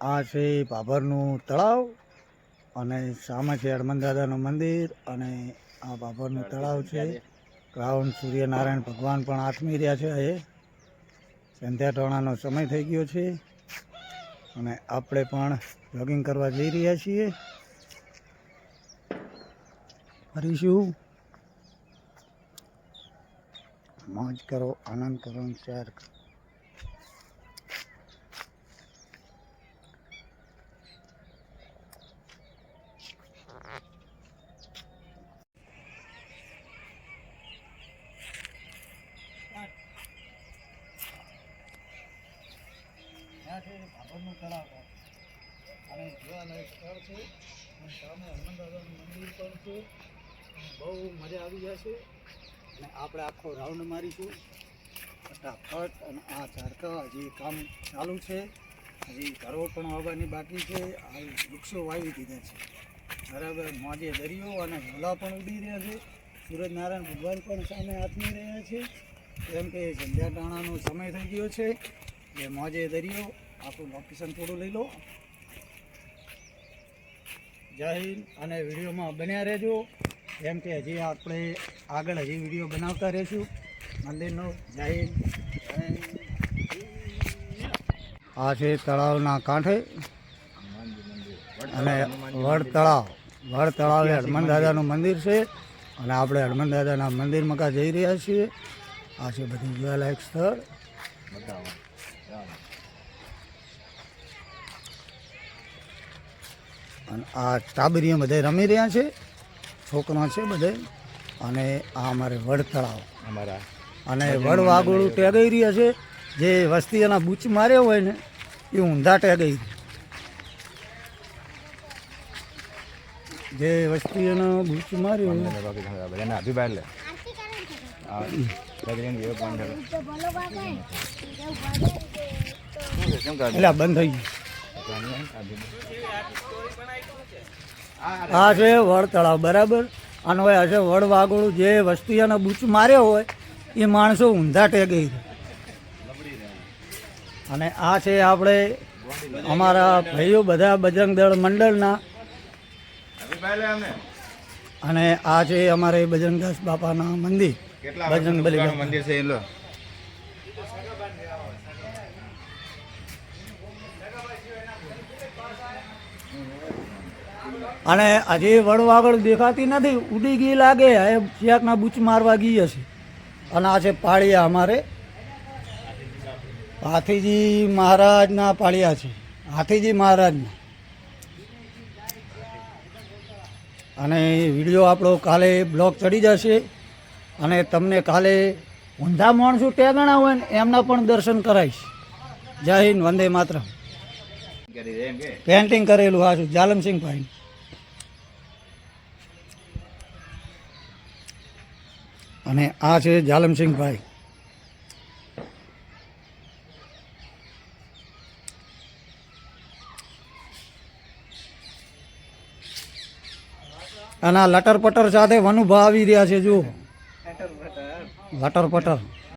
આ છે બાબરનું તળાવ અને સામે છે હનુમાન દાદાનું મંદિર અને આ બાબરનું તળાવ છે. ગ્રાઉન્ડ સૂર્યનારાયણ ભગવાન પણ આથમી રહ્યા છે. એ સંધ્યા ટોણાનો સમય થઈ ગયો છે. અને આપણે પણ જોગિંગ કરવા જઈ રહ્યા છીએ. ફરીશું. મોજ કરો, આનંદ કરો, શેર કરો. છે ભાગવતનું તળાવ અને જોવાલાયક સ્થળ છે અને સામે હનુમાન મંદિર પણ છે. બહુ મજા આવી જશે. અને આપણે આખો રાઉન્ડ મારીશું. ફટાફટ અને આ ઝાડકા હજી કામ ચાલુ છે. હજી ઘરો પણ વાવવાની બાકી છે. આ વૃક્ષો વાવી દીધા છે. બરાબર, મોજે દરિયો અને ઝોલા પણ ઉડી રહ્યા છે. સૂરજનારાયણ ભગવાન પણ સામે આથમી રહ્યા છે. કેમ કે સંધ્યાટાણાનો સમય થઈ ગયો છે. એ મોજે દરિયો આપણું લોકેશન થોડું લઈ લો. જય હિન્દ. અને વિડીયોમાં બન્યા રહેજો. કેમ કે હજી આપણે આગળ હજી વીડિયો બનાવતા રહીશું. મંદિરનો. જય હિન્દ. આ છે તળાવના કાંઠે. અને વડ તળાવ. વડ તળાવ એ હનુમાન દાદાનું મંદિર છે. અને આપણે હનુમાન દાદાના મંદિરમાં કા જઈ રહ્યા છીએ. આ છે બધું જોવાલાયક સ્થળ. અને આ ટાબરીએ બધે રમી રહ્યા છે છોકરા છે બધે. અને આ અમારે વડ તળાવ. અમારા અને વડ વાગોળું ટેગાઈ રહ્યા છે. જે વસ્તી એના બૂચ માર્યો હોય ને એ ઊંધા ટેગાઈ જે વસ્તી એનો બૂચ માર્યો ઘણા બધાને અભિપ્રાય લે. એટલે બંધ થઈ ગયું. આ છે વડ તળાવ બરાબર? અને હોય હશે વડ વાગોળું જે વસ્તી અને બૂચ માર્યો હોય એ માણસો ઊંધા ટેગાઈ અને આ છે આપણે અમારા ભાઈઓ બધા બજરંગ દળ મંડળના. અને આ છે અમારે બજરંગદાસ બાપાના મંદિર. બજરંગ બલી મંદિર છે અને હજી વડવાગળ દેખાતી નથી. ઉડી ગઈ લાગે હવે શિયાકના બૂચ મારવા ગઈ હશે. અને આ છે પાળિયા અમારે. હાથીજી મહારાજના પાળિયા છે. હાથીજી મહારાજના. અને વીડિયો આપણો કાલે બ્લોગ ચડી જશે. અને તમને કાલે ઊંધા માણસો ટેગણા હોય ને, એમના પણ દર્શન કરાવીશ. જય હિન્દ, વંદે માતરમ. પેન્ટિંગ કરેલું આ શું? જાલમસિંહભાઈ અને આ છે જાલમસિંહભાઈ અને આ લટર પટર સાથે વનુભા આવી રહ્યા છે, જુઓ. લટર પટર